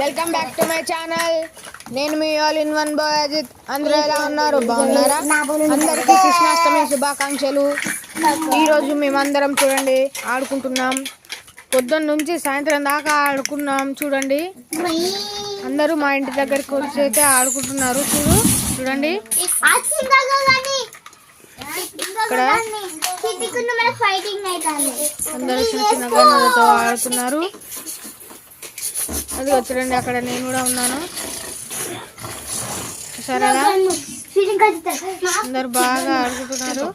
Welcome back to my channel నేను మీ all in one boy Ajith అందరూ ఎలా ఉన్నారు? బాగున్నారా? అందరికీ కృష్ణాష్టమి శుభాకాంక్షలు. ఈరోజు మేమందరం చూడండి ఆడుకుంటున్నాం. పొద్దున్న నుంచి సాయంత్రం దాకా ఆడుకున్నాం. చూడండి. అందరూ మా ఇంటి దగ్గరికి వచ్చి అయితే ఆడుకుంటున్నారు. చూడు చూడండి. ఇక్కడ అందరూ చిన్న చిన్న ఆడుతున్నారు. అది చూడండి అక్కడ నేను కూడా ఉన్నాను. సరేనా? అందరు బాగా ఆడుకుంటున్నారు.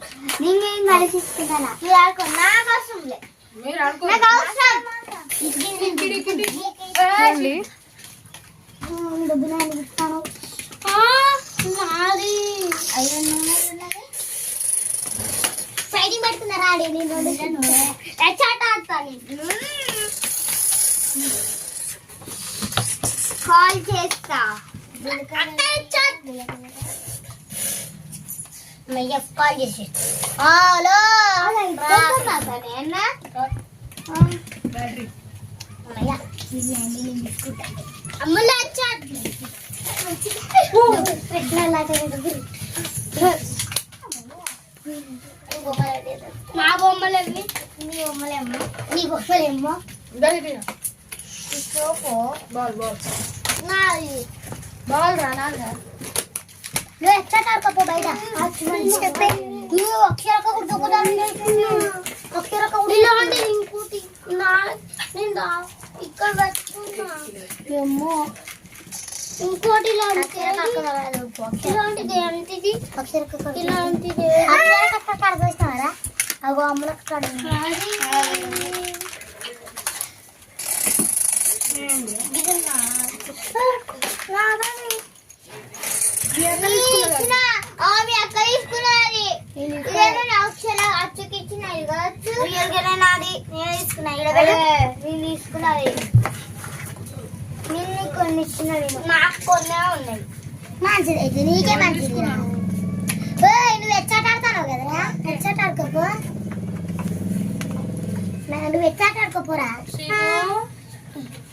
చూడండి. పెడుతున్నారా ఆడి? నేను ఆడతాను కాల్ చేస్తా. కాల్ చేసి హలో అమ్ములు మా బొమ్మలేమి నీ బొమ్మలేమ్మో? నీ బొమ్మలేమ్మో? సోఫో నాది. బాల్ రా నాన్న నువ్వు ఎట్లా తాడుకోపో బయట. చెప్పే. నువ్వు అక్షరక కుట్టుకోదాన్ని అక్షరక ఇలాంటి ఇంకోటి నా నేను ఇక్కడ పెట్టుకున్నా. ఏమో ఇంకోటి ఇలాంటిది ఏంటిది? ఇలాంటిది అక్షరక కడగేస్తారా అగో అమ్మలకు ఆమె అక్క తీసుకున్నది అక్షర అచ్చుకి ఇచ్చినది కావచ్చు నాది నేను తీసుకున్నా నేను తీసుకున్నది నిన్ను కొన్ని ఇచ్చినది నాకు కొన్ని ఉన్నాయి మంచిది అయితే నీకే మంచిది నువ్వు ఎచ్చాట ఆడతావు కదరా నువ్వు ఎచ్చాట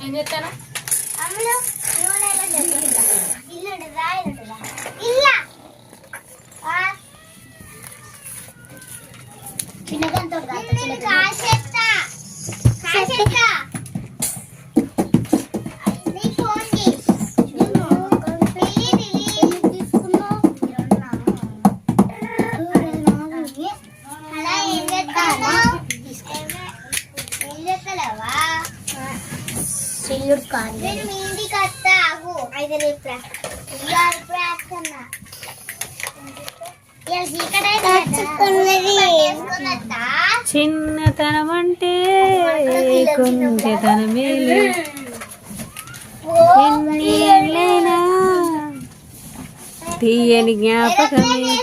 ఏం చెప్తాను నేను మీ ఇంటికి వస్తా ఆగు అయితే రేపు చిన్నతనం అంటే కొంచెతనమేలే ఎన్ని ఏళ్ళైనా తీయని జ్ఞాపకమే.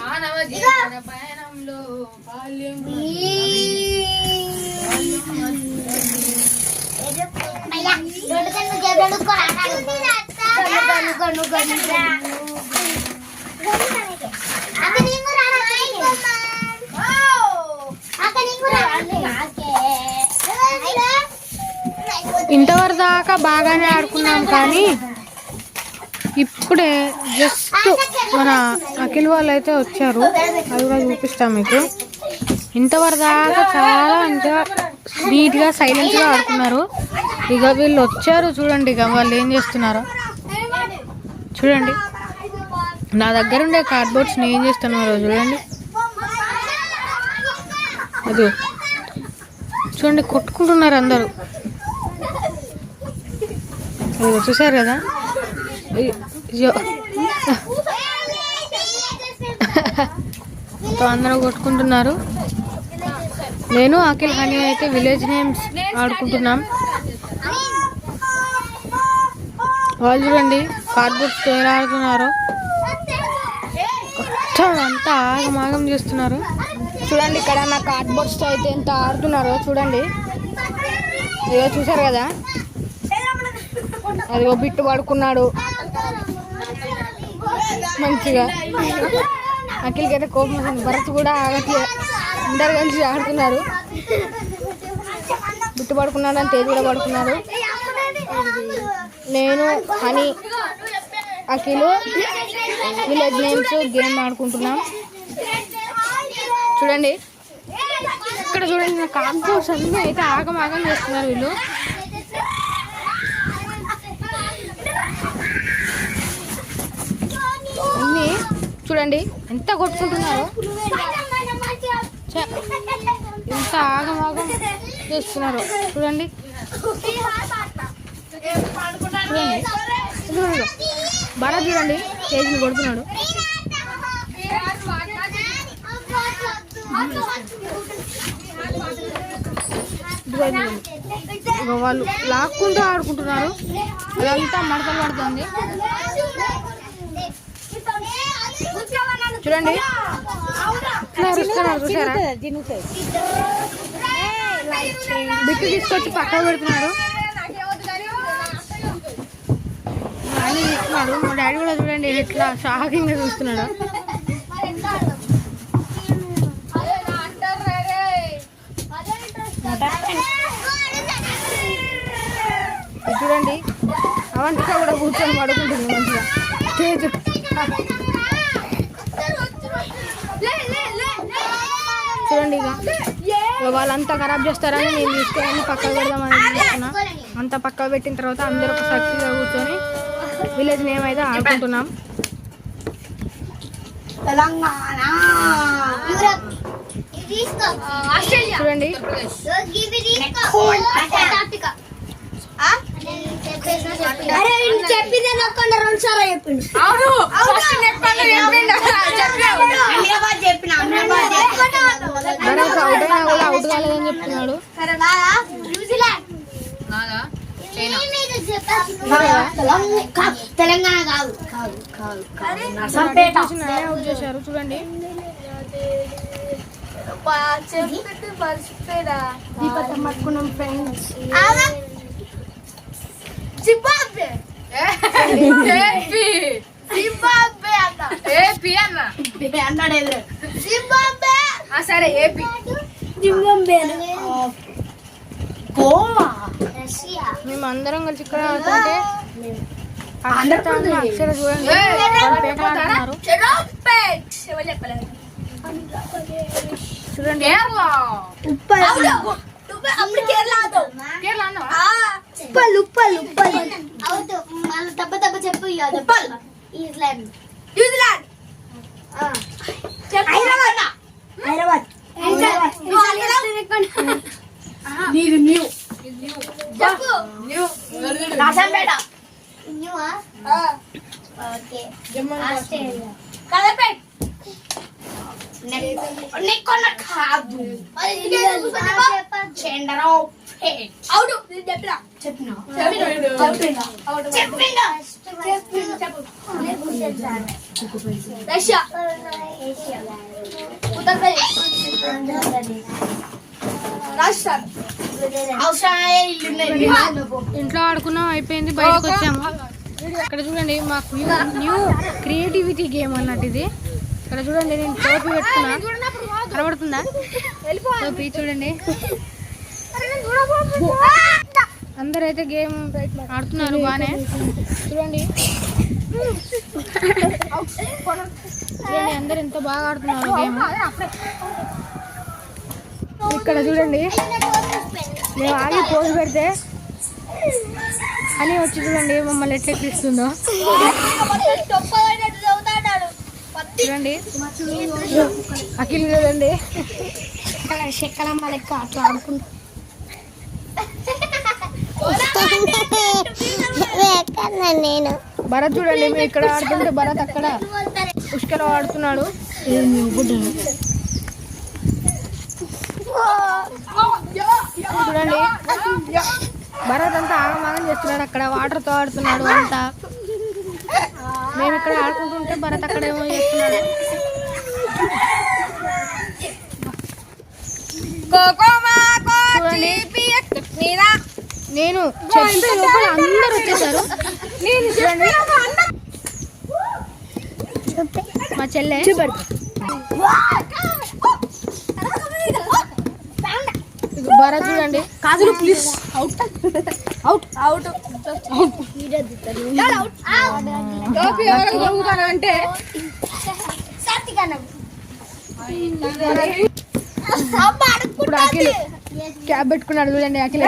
మానవ జీవన పయనంలో బాల్యం అయ్యా, రెండు కన్ను జేబులో పెట్టుకోరా, అన్నాడు. Gun, gun, gun, gun. అక్క, నేను కూడా రానా? అక్క, నేను కూడా రానా? ఇంతవరకు దాకా బాగానే ఆడుకున్నాం కానీ ఇప్పుడే జస్ట్ మన అఖిల్ వాళ్ళు అయితే వచ్చారు. అది కూడా చూపిస్తాం మీకు. ఇంతవరకు దాకా చాలా మంచిగా నీట్గా సైలెంట్గా ఆడుకున్నారు. ఇక వీళ్ళు వచ్చారు చూడండి ఇక వాళ్ళు ఏం చేస్తున్నారో. చూడండి. నా దగ్గర ఉండే కార్డ్బోర్డ్స్ ఏం చేస్తున్నారో చూడండి. అది. చూడండి కొట్టుకుంటున్నారు అందరూ. చూసారు కదా? అందరూ కొట్టుకుంటున్నారు. నేను అఖిల్ హనీ అయితే విలేజ్ నేమ్స్ ఆడుకుంటున్నాం. వాళ్ళు చూడండి కార్డ్బోర్డ్స్ ఎలా ఆడుతున్నారు. అంతా ఆగమాగం చేస్తున్నారు. చూడండి ఇక్కడ నా కార్డ్బోర్డ్స్తో అయితే ఎంత ఆడుతున్నారో చూడండి. ఏదో చూసారు కదా? అదిగో బిట్టు పడుకున్నాడు. మంచిగా. అఖిల్కి అయితే కోపం భరత్ కూడా ఆగట్లేదు అందరు కలిసి ఆడుతున్నారు. బిట్టు పడుకున్నాడు అని తేజ్ కూడా పడుకున్నాడు. నేను Honey Akhil village names game ఆడుకుంటున్నాం. చూడండి. ఇక్కడ చూడండి నా కాంపోస్ అన్నీ అయితే ఆగమాగం చేస్తున్నారు వీళ్ళు. అన్నీ చూడండి ఎంత కొట్టుకుంటున్నారు. ఇంత ఎంత చేస్తున్నారు. చూడండి. చూడండి. చూడండి భరత్ చూడండి కేజీని కొడుతున్నాడు. వాళ్ళు లాక్కుంటూ ఆడుకుంటున్నారు. అదంతా మడతలు పడుతుంది. చూడండి. ఇట్లా అరుస్తున్నారు చూసారా బిట్టు తీసుకొచ్చి పక్కన పెడుతున్నాడు అన్నీ చూస్తున్నాడు మా డాడీ కూడా చూడండి ఎట్లా షాకింగ్ చూస్తున్నాడు చూడండి అవంతిక కూడా కూర్చొని పడుకుంటుంది మంచిగా తేజు చూడండి ఇక. వాళ్ళంతా ఖరాబ్ చేస్తారని నేను తీసుకొని పక్కకు పెడదామని చూస్తున్నా అంతా పక్కకు పెట్టిన తర్వాత అందరూ ఒక సక్తిగా కూర్చొని విలేజ్ నేమ్ అయితే ఆడుకుంటున్నాం. చూడండి. అరే చెప్పిందే నొక్కండి రెండు సార్లు చెప్పిండు. అమీరాబాద్ చెప్పిన అమీరాబాద్ భరత్ అవుట్ కాలేదని చెప్తున్నాడు. న్యూజిలాండ్. తెలంగాణ కాదు కాదు కాదు నర్సంపేట అవుట్ చేశారు? చూడండి. జింబాబ్వే జింబాబ్వే అన్న. ఏపీ అన్న. అన్నాడు ఎదురు జింబాబ్వే ఆ, సరే ఏపీ జింబాబ్వే గోవా. రష్యా. మేము అందరం కలిసి ఇక్కడ ఆడుతుంటే అన్న అక్షర చూడండి. కేరళ కేరళ కేరళ ఉప్పల్ ఉప్పల్ ఉప్పల్. అవుతు మళ్ళీ తప్ప తప్ప చెప్పు Uppal. New Zealand. New Zealand. Hyderabad. Hyderabad. నీది న్యూ. చెప్పు. New. Rajampet new okay. Australia. Kalapet కాదు అవును నేను చెప్పినా చెప్పినా చెప్పినా రష్యా ఉత్తరప్రదేశ్ రాజస్థాన్ ఇంట్లో ఆడుకున్నాం అయిపోయింది బయటకు వచ్చాము. ఇక్కడ చూడండి మాకు న్యూ న్యూ క్రియేటివిటీ గేమ్ అన్నట్టు ఇది. ఇక్కడ చూడండి నేను టోపీ పెట్టుకున్నా. కనబడుతుందా? టోపీ చూడండి. అందరూ అయితే గేమ్ ఆడుతున్నారు బాగానే చూడండి. చూడండి అందరు ఎంత బాగా ఆడుతున్నారు గేమ్. ఇక్కడ చూడండి. మేము ఆగి పోజు పెడితే అని వచ్చి చూడండి మమ్మల్ని ఎట్లా ఎక్కిస్తుందో. చూడండి. అఖిల్ చూడండి శక్కలమ్మ లెక్క అట్లా ఆడుకుంటా నేను భరత్ చూడండి మేము ఇక్కడ ఆడుతుంటే భరత్ అక్కడ పుష్కర ఆడుతున్నాడు. చూడండి. భరత్ అంతా ఆగమాగం చేస్తున్నాడు అక్కడ వాటర్తో ఆడుతున్నాడు అంతా. మేము ఇక్కడ ఆడుకుంటుంటే భరత్ అక్కడ ఏమో చేస్తున్నాడు నేను చెప్పే లోపల అందరు వచ్చేసారు. మా చెల్లె. భరత్ చూడండి. కాజులు ప్లీజ్ అవుట్ అవుట్ ఎవరికి దొంగతనం అంటే? ఇప్పుడు అఖిల్ క్యాబ్ పెట్టుకున్నాడు చూడండి అఖిల్